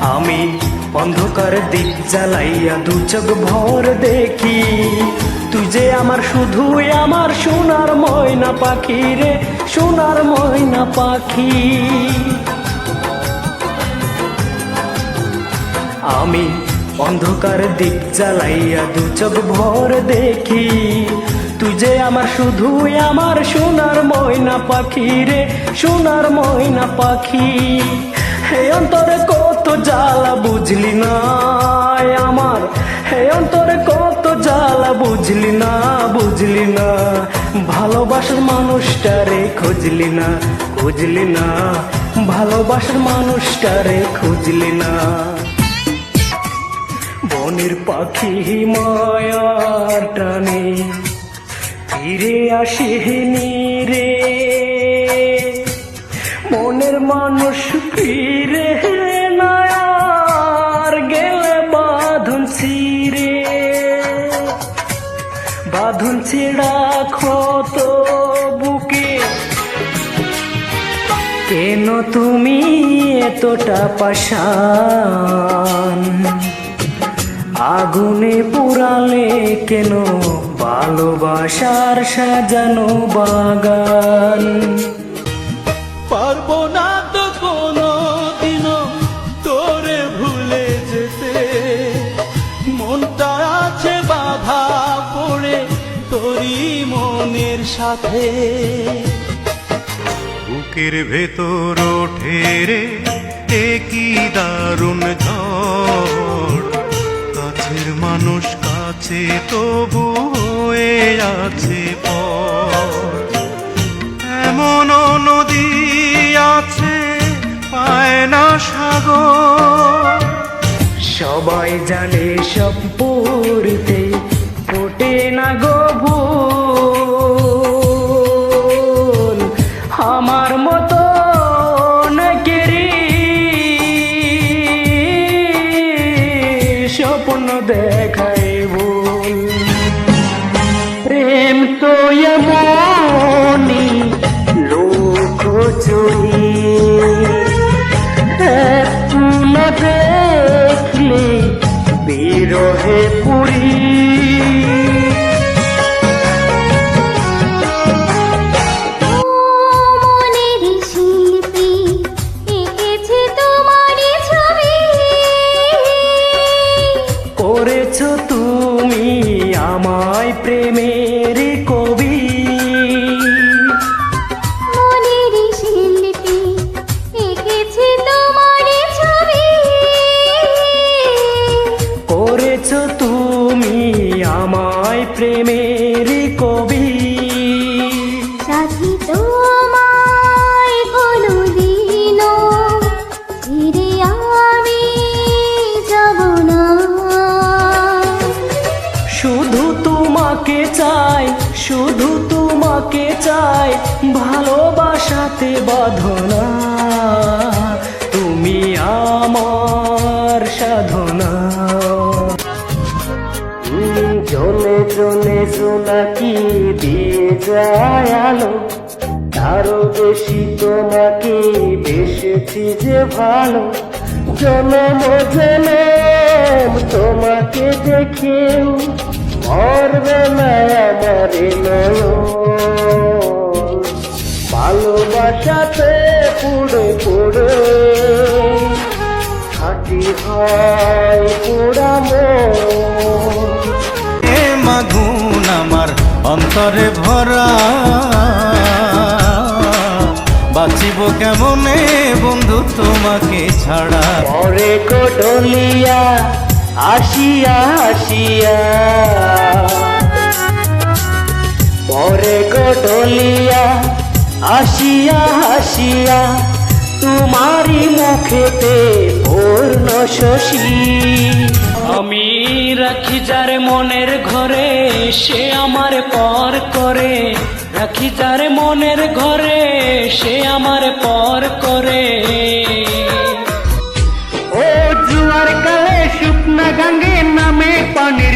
আমি অন্ধকার দিক জ্বালাইয়া দু চোখ ভর দেখি। তুই যে আমার শুধুই আমার সোনার ময়না পাখি রে, সোনার ময়না পাখি। আমি অন্ধকার দিক জ্বালাইয়া দু চোখ ভর দেখি। তুই যে আমার শুধুই আমার সোনার ময়না পাখি রে, সোনার ময়না পাখি। হে অন্তরে কত জ্বালা বুঝলি না আমার। হে অন্তরে কত জ্বালা বুঝলি না বুঝলি না। ভালোবাসার মানুষটারে খুঁজলি না খুঁজলি না। ভালোবাসার মানুষটারে খুঁজলি না। বনের পাখি মায়ার টানে, ফিরে আসেনি রে। বাঁধন ছিড়া ক্ষত বুকে। কেন তুমি এতটা পাশান আগুনে পুরালে কেন ভালোবাসার সাজানো বাগান? পারব না সাথে। বুকের ভেতর ওঠে রে কি দারুণ ঝড়। কাছের মানুষ কাছে তবু হয়ে আছে এমন নদী আছে পায় না সাগর। সবাই জানে সব পড়তে ফোটে না গো। দেখায় ভুল প্রেম তো এমনই লোক চুরি দেখলে বিরহে পুরী করেছ তুমি আমায় প্রেমের কবি। করেছ তুমি আমায় প্রেমের কবি। তোমাকে চাই ভালোবাসাতে বাঁধনা। তুমি আমার সাধনা। জনে জনে জোনাকি দিয়ে যায় আলো। আরও বেশি তোমাকে বেসেছি যে ভালো। জনম জনম তোমাকে দেখেও মরবে না আমার ভালোবাসাতে পুড়ে পুড়ে খাটি হয় মন। এ মাগুন আমার অন্তরে ভরা। বাঁচিব কেমনে বন্ধু তোমাকে ছাড়া? পরে কোটলিয়া আসিয়া আসিয়া পরে কোটলিয়া আসিয়া আসিয়া তোমারি মুখেতে পূর্ণ শশী। আমি রাখি যার মনের ঘরে, সে আমার পর করে। রাখি যার মনের ঘরে, সে আমার পর করে। அரங்கே நம்மே பண்ணி